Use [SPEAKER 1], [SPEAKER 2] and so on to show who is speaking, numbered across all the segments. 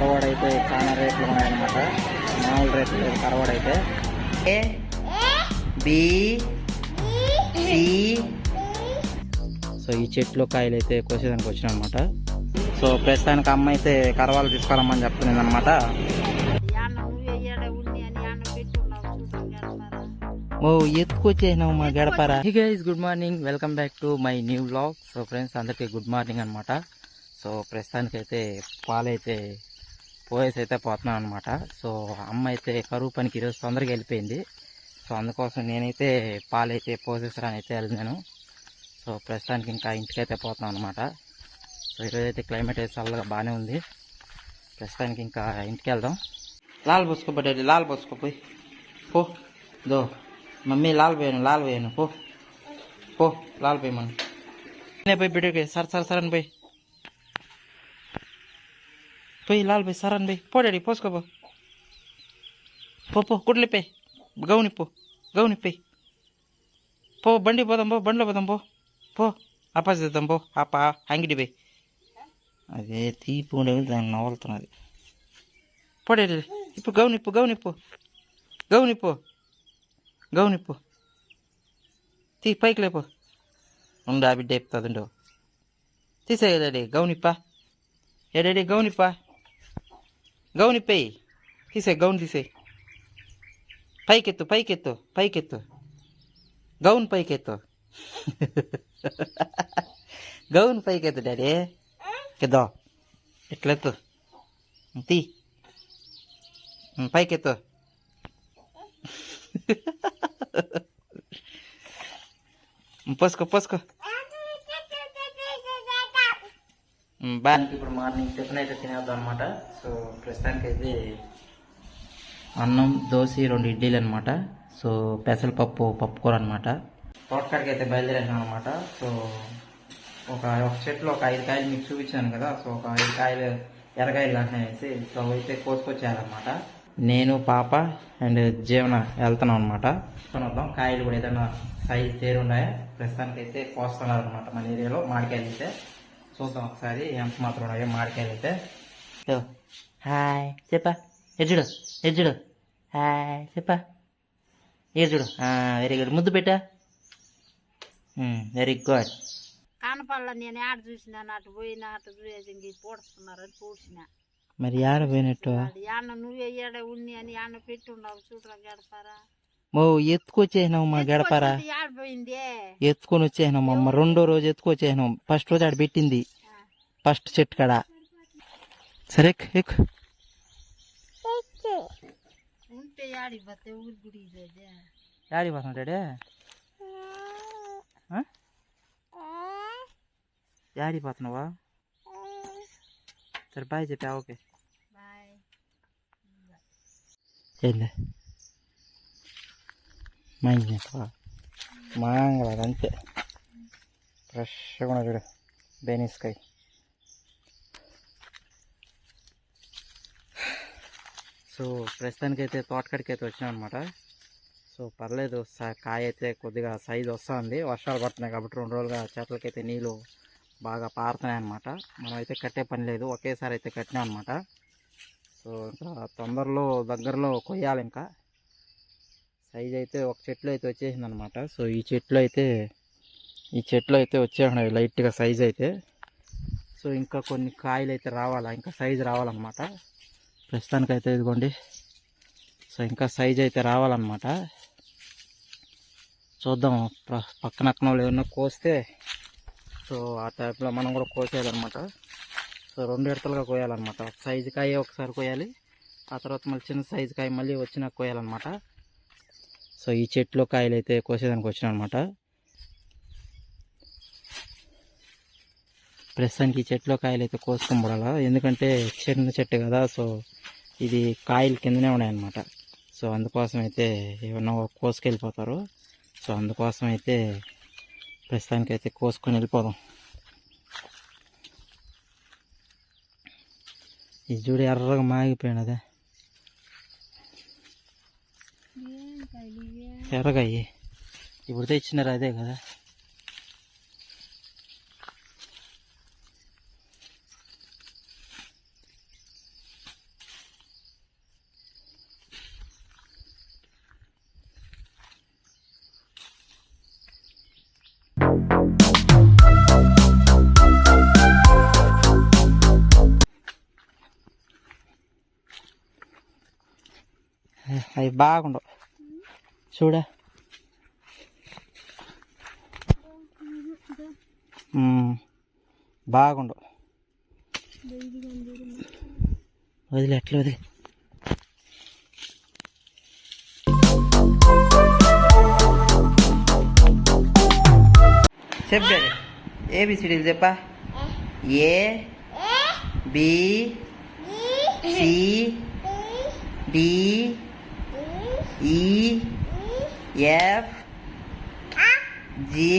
[SPEAKER 1] కరవాడు అయితే చాలా రేట్లు ఉన్నాయన్నమాట. మామూలు రేట్లు లేదు కరవాడు అయితే. ఏ? బి? సి? సో ఈ చెట్లు కాయలు అయితే కోసేదానికి వచ్చినమాట సో ప్రస్తుతానికి అమ్మ అయితే కరవాలు తీసుకురమ్మని చెప్తుంది అనమాట
[SPEAKER 2] అని
[SPEAKER 1] ఓ ఎత్తుకొచ్చేసినావు మా గడపరా. Hi guys good morning welcome back to my new blog so friends అందరికీ గుడ్ మార్నింగ్ అనమాట సో ప్రస్తుతానికైతే పాలైతే పోయేసి అయితే పోతున్నాను అనమాట సో అమ్మ అయితే కరువు పనికి ఈరోజు తొందరగా వెళ్ళిపోయింది. సో అందుకోసం నేనైతే పాలైతే పోసేసరాని అయితే వెళ్ళినాను. సో ప్రస్తుతానికి ఇంకా ఇంటికైతే పోతున్నాను అనమాట సో ఈరోజు అయితే క్లైమేట్ అయితే చల్లగా బాగానే ఉంది. ప్రస్తుతానికి ఇంకా ఇంటికి వెళ్దాం. లాల్ పోసుకోబడ్డాడు లాల్ పోసుకోపోయి పో దో మమ్మీ లాల్ పోయాను లాల్ పోయాను. పో పో లాల్ పోయమను నేనే పోయి బిడ్డకి సరే సరే అని పోయి. పోయి లాల్ పోయి సరని పోయి పో డాడీ పోసుకోపో పో. పో కుట్లిపోయి గౌని పో గౌని పోయి పో బండి పోదాం పో బండిలో పోదాం పో. పో అప్ప చేద్దాం పో అప్ప అంగిడి పోయి అదే తీపి ఉండేది దాన్ని నవలుతున్నది పో డాడీ ఇప్పుడు గౌనిప్పు గౌనిప్పు గౌనిప్పు గౌనిప్పు తీ పైకి లేపు ఉండు ఆ బిడ్డ చెప్తుంది ఉండు. తీసే డాడీ గౌనిప్పా गौनी पे हिसे गौन दिसे पैक केतो पैक येतो पैक येतो गौन पैक येतो गौन पैक येतो डॅडे केदो इटलं तो. ती. पैक केतो पसको पसको. బాగా ఇప్పుడు మార్నింగ్ టిఫిన్ అయితే తినేద్దాం అనమాట సో ప్రస్తుతానికి అయితే అన్నం దోశ రెండు ఇడ్లీలు అనమాట సో పెసరపప్పు పప్పుకూర అనమాట తోటకాడికి అయితే బయలుదేరాను అనమాట సో ఒక ఒక చెట్లు ఒక ఐదు కాయలు మీకు చూపించాను కదా. సో ఒక ఐదు కాయలు ఎర్రకాయలు అంటున్నాయేసి సో అయితే కోసుకొచ్చేయాలన్నమాట. నేను పాప అండ్ జీవన వెళ్తున్నాం అనమాట వద్దాం. కాయలు కూడా ఏదైనా సైజ్ తేరున్నాయా? ప్రస్తుతానికి అయితే కోస్తున్నారు అనమాట మన ఏరియాలో మామిడికాయలు అయితే. చూద్దాం ఒకసారి ఎంత మాత్రం ఉన్నాయో మామిడికాయలు అయితే సో, హాయ్ చెప్పా. ఎడ్జుడు ఎడ్జుడు హాయ్ చెప్పా. ఎడ్జుడు వెరీ గుడ్ ముద్దు పెట్టా. వెరీ గుడ్
[SPEAKER 2] కానపల్ల నేను ఆడ చూసినాను అటు పోయినా అటు చూసి ఇంక పూడుస్తున్నారు అని పూడ్చిన.
[SPEAKER 1] మరి ఆడ పోయినట్టు?
[SPEAKER 2] నువ్వే ఏడ ఉన్ని అని యాన్న పెట్టున్నావు చూడరా గడపారా
[SPEAKER 1] ఓ ఎత్తుకొచ్చేసినావు మా గడపరా
[SPEAKER 2] ఆడ పోయిందే
[SPEAKER 1] ఎత్తుకొని వచ్చేసినాం అమ్మ రెండో రోజు ఎత్తుకొచ్చేసినాం ఫస్ట్ రోజు ఆడ పెట్టింది ఫస్ట్ చెట్టు కాడ సరే ఎక్కు, ఎక్కు
[SPEAKER 2] ఉంటే ఆడి పోతే ఊరి గుడి ఇదే
[SPEAKER 1] యాడికి పోతున్నాడే యాడికి పోతున్నావా సరే బాయ్ చెప్పా ఓకే
[SPEAKER 2] బాయ్
[SPEAKER 1] ఏంలే మంచి మాంగళ అంతే ఫ్రెష్గా ఉన్న చూడు బెనిస్కాయ సో ప్రస్తుతానికి అయితే తోటకాడికి అయితే వచ్చినాం అనమాట సో పర్లేదు స- కాయ అయితే కొద్దిగా సైజు వస్తుంది వర్షాలు పడుతున్నాయి కాబట్టి రెండు రోజులుగా చెట్లకైతే నీళ్ళు బాగా పారుతున్నాయి అనమాట మనం అయితే కట్టే పని లేదు ఒకేసారి అయితే కట్టినాం అనమాట సో ఇంకా తొందరలో దగ్గరలో కొయ్యాలి ఇంకా సైజ్ అయితే ఒక చెట్లు అయితే వచ్చేసింది అనమాట సో ఈ చెట్లు అయితే ఈ చెట్లు అయితే వచ్చేసినాయి లైట్గా సైజ్ అయితే. సో ఇంకా కొన్ని కాయలు అయితే రావాలా? ఇంకా సైజ్ రావాలన్నమాట. ప్రస్తుతానికి అయితే ఇదిగోండి. సో ఇంకా సైజ్ అయితే రావాలన్నమాట. చూద్దాం. పక్కన వాళ్ళు ఏమన్నా కోస్తే సో ఆ టైప్లో మనం కూడా కోసేయాలన్నమాట. సో రెండు విడతలుగా కోయాలన్నమాట. ఒక సైజు కాయ ఒకసారి కోయాలి. ఆ తర్వాత మళ్ళీ చిన్న సైజు కాయ మళ్ళీ వచ్చినాక కోయాలన్నమాట. సో ఈ చెట్లో కాయలు అయితే కోసేదానికి వచ్చిన అనమాట ప్రస్తుతానికి ఈ చెట్లో కాయలు అయితే కోసుకోబడాలా ఎందుకంటే చిన్న చెట్టు కదా సో ఇది కాయలు కిందనే ఉన్నాయన్నమాట. సో అందుకోసం అయితే ఏమన్నా కోసుకెళ్ళిపోతారు. సో అందుకోసం అయితే ప్రస్తుతానికి అయితే కోసుకొని వెళ్ళిపోదాం. ఇది చూడు ఎర్రగా మాగిపోయినదే. ఎర్రకాయ ఇప్పుడు తెచ్చినారు అదే కదా. అవి బాగుండవు. చూడా. మ్మ్. బాగుండవు వదిలే ఎట్లా వదిలే. చెప్పారు ఏబిసిడీలు చెప్పా? A B C D E F G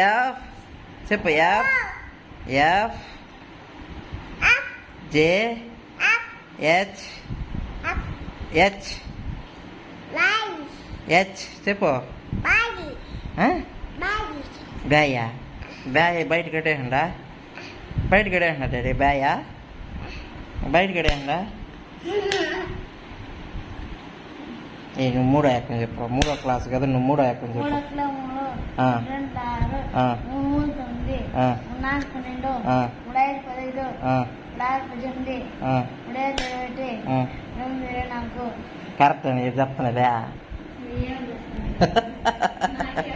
[SPEAKER 1] F చెప్పు F F J H H H చెప్పు బ్యాయా బ్యాయ్ బయట కట్టేయండా బయట కట్టేయండా డాడీ బ్యాయా బయట కట్టేయండా ఏ నువ్వు మూడో యాక్యం చెప్పు. మూడో క్లాస్ కదా నువ్వు మూడో యాక్యం చెప్పు. కరెక్ట్ అని చెప్తున్నదా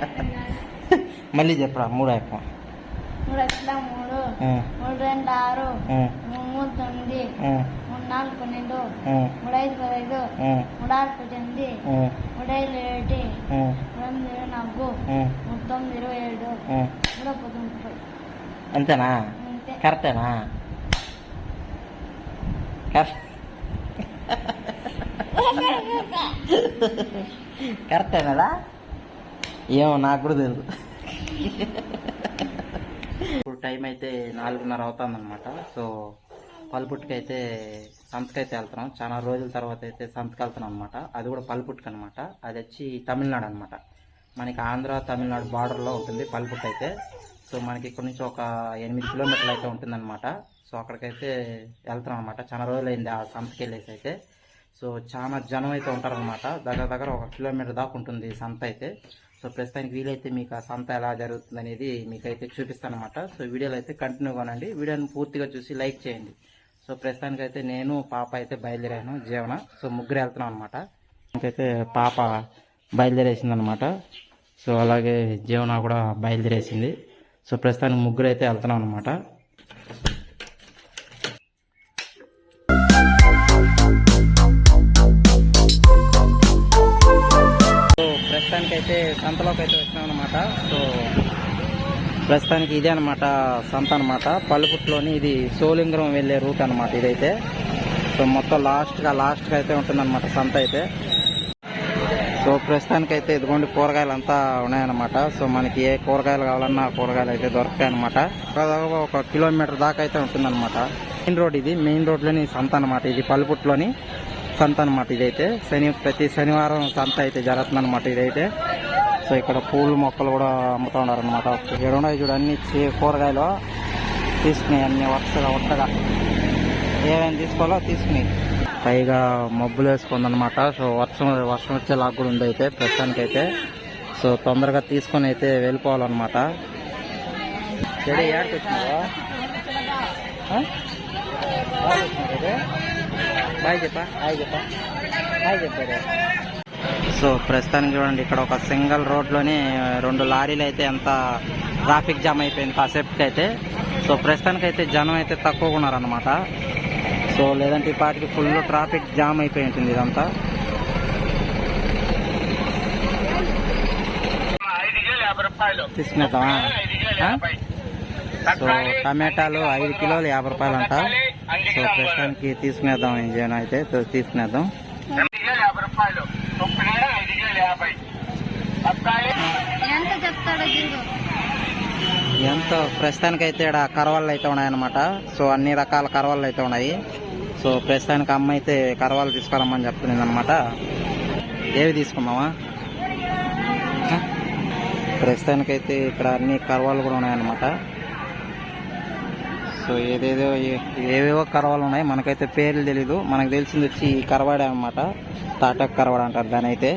[SPEAKER 2] అర్థం కాదు.
[SPEAKER 1] మళ్ళీ చెప్పరా మూడో యాక్యం
[SPEAKER 2] మూడు అట్ల మూడు. మూడు రెండు ఆరు మూడు తొమ్మిది. నాలుగు పన్నెండు మూడు ఐదు పదహైదు మూడు ఆరు పద్దెనిమిది మూడు ఐదు ఇరవై ఒకటి
[SPEAKER 1] ఆ,
[SPEAKER 2] మూడు ఎనిమిది ఇరవై నాలుగు మూడు తొమ్మిది ఇరవై ఏడు. మూడు పది ముప్పై
[SPEAKER 1] అంతేనా
[SPEAKER 2] అంతే
[SPEAKER 1] కరెక్టేనా కరెక్ట్ కరెక్టేనాడా ఏమో నాకు కూడా తెలుసు ఇప్పుడు టైం అయితే నాలుగున్నర అవుతుందన్నమాట సో పల్పుట్టుకైతే సంతకైతే వెళ్తున్నాం. చాలా రోజుల తర్వాత అయితే సంతకి వెళ్తున్నాం అనమాట అది కూడా పల్పుట్టుకు అనమాట అది వచ్చి తమిళనాడు అనమాట మనకి ఆంధ్ర తమిళనాడు బార్డర్లో ఉంటుంది పల్పుట్టు అయితే సో మనకి ఇక్కడ నుంచి ఒక ఎనిమిది కిలోమీటర్లు అయితే ఉంటుందన్నమాట సో అక్కడికైతే వెళ్తున్నాం అనమాట చాలా రోజులు అయింది ఆ సంతకి వెళ్ళేసి అయితే. సో చాలా జనం అయితే ఉంటారనమాట దగ్గర దగ్గర ఒక కిలోమీటర్ దాకా ఉంటుంది సంత అయితే. సో ప్రస్తుతానికి వీలైతే మీకు ఆ సంత ఎలా జరుగుతుంది అనేది మీకు అయితే చూపిస్తాను అనమాట సో వీడియోలో అయితే కంటిన్యూ కానండి వీడియోని పూర్తిగా చూసి లైక్ చేయండి. సో ప్రస్తుతానికైతే నేను పాప అయితే బయలుదేరాను జీవన. సో ముగ్గురు వెళ్తున్నాం అనమాట అయితే పాప బయలుదేరేసింది అనమాట సో అలాగే జీవన కూడా బయలుదేరేసింది. సో ప్రస్తుతానికి ముగ్గురు అయితే వెళ్తున్నాం అనమాట సో ప్రస్తుతానికైతే సంతలోకి అయితే వచ్చినాం అనమాట సో ప్రస్తుతానికి ఇదే అనమాట సంత అనమాట పల్లుపుట్లోని ఇది సోలింగరం వెళ్ళే రూట్ అనమాట ఇదైతే. సో మొత్తం లాస్ట్గా లాస్ట్గా అయితే ఉంటుందన్నమాట సంత అయితే. సో ప్రస్తుతానికి అయితే ఇదిగోండి కూరగాయలు అంతా ఉన్నాయన్నమాట. సో మనకి ఏ కూరగాయలు కావాలన్నా ఆ కూరగాయలు అయితే దొరుకుతాయి అనమాట దాదాపు ఒక కిలోమీటర్ దాకా అయితే ఉంటుందన్నమాట. మెయిన్ రోడ్ ఇది. మెయిన్ రోడ్లోని సంత అనమాట ఇది. పల్లుపుట్లోని సంత అనమాట ఇదైతే. శని ప్రతి శనివారం సంత అయితే జరుగుతుందన్నమాట ఇదైతే. సో ఇక్కడ పూల మొక్కలు కూడా అమ్ముతూ ఉన్నారనమాట అనమాట చూడు అన్ని కూరగాయలు. తీసుకుని అన్ని వరుసగా వరుసగా. ఏమేమి తీసుకోవాలో తీసుకుని. పైగా మబ్బులు వేసుకుందనమాట సో వర్షం వర్షం వచ్చే లాగా కూడా ఉంది అయితే ప్రస్తుతానికి అయితే సో తొందరగా తీసుకొని అయితే వెళ్ళిపోవాలన్నమాట. ఏడకి వచ్చినావా? బాయ్ చెప్పా హాయ్ చెప్పా హాయ్ చెప్పారు సో ప్రస్తుతానికి చూడండి ఇక్కడ ఒక సింగిల్ రోడ్లోనే రెండు లారీలు అయితే ఎంత ట్రాఫిక్ జామ్ అయిపోయింది కాసేపటికి అయితే సో ప్రస్తుతానికి అయితే జనం అయితే తక్కువగా ఉన్నారనమాట సో లేదంటే ఈ పాటికి ఫుల్ ట్రాఫిక్ జామ్ అయిపోయి ఉంటుంది ఇదంతా. తీసుకునేద్దామా? సో టమాటాలు ఐదు కిలోలు యాభై రూపాయలు అంట. సో ప్రస్తుతానికి తీసుకునేద్దాం ఏం చేయను అయితే సో తీసుకునేద్దాం.
[SPEAKER 2] ఎంత చెప్తాడో
[SPEAKER 1] ఎంత ప్రస్తుతానికి అయితే ఇక్కడ కరవాళ్ళు అయితే ఉన్నాయన్నమాట. సో అన్ని రకాల కరవాళ్ళు అయితే ఉన్నాయి. సో ప్రస్తుతానికి అమ్మ అయితే కరవాళ్ళు తీసుకురమ్మని చెప్తుంది అనమాట ఏవి తీసుకున్నావా ఆ? ప్రస్తుతానికి అయితే ఇక్కడ అన్ని కరవాళ్ళు కూడా ఉన్నాయన్నమాట. సో ఏదేదో ఏవేవో కరవాలు ఉన్నాయి. మనకైతే పేర్లు తెలీదు. మనకు తెలిసింది వచ్చి ఈ కరవాడే అనమాట తాటక్ కరవాడ అంటారు దాని అయితే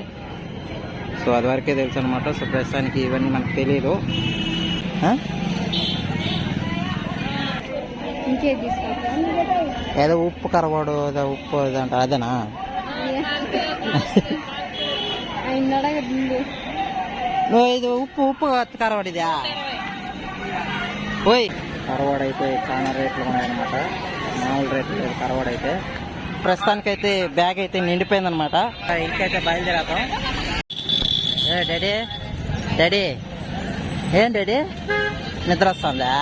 [SPEAKER 1] సో అది వరకే తెలుసు అనమాట సో ప్రస్తుతానికి ఇవన్నీ మనకు తెలియదు ఆ?
[SPEAKER 2] ఇంకేది తీసుకుంటా
[SPEAKER 1] ఏదో ఉప్పు కరవాడు ఏదో ఉప్పు ఏదో అంటారు అదేనా
[SPEAKER 2] ఆయన అడగదు
[SPEAKER 1] నువ్వు ఇది ఉప్పు ఉప్పు కరవాడిదా ఓయ్ కరవాడు అయితే చాలా రేట్లు ఉన్నాయన్నమాట మామూలు రేట్లు లేదు కరవాడు అయితే ప్రస్తుతానికైతే బ్యాగ్ అయితే నిండిపోయిందనమాట ఇంకైతే బయలుదేరాతాం ఏ డాడీ? డాడీ? ఏం డాడీ? నిద్ర వస్తుందా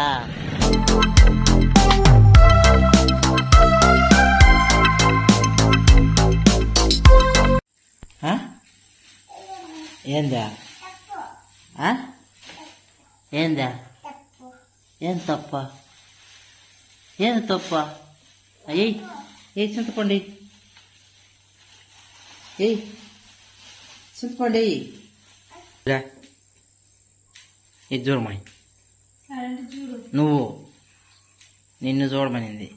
[SPEAKER 1] ఏందా? ఆ? ఏందా? ఏం తప్ప? ఏం తప్ప? అయ్యి ఏ చింతపండి ఏయ్. చింతపండి రా. ఇది చూడమని. నువ్వు నిన్ను చూడమనింది.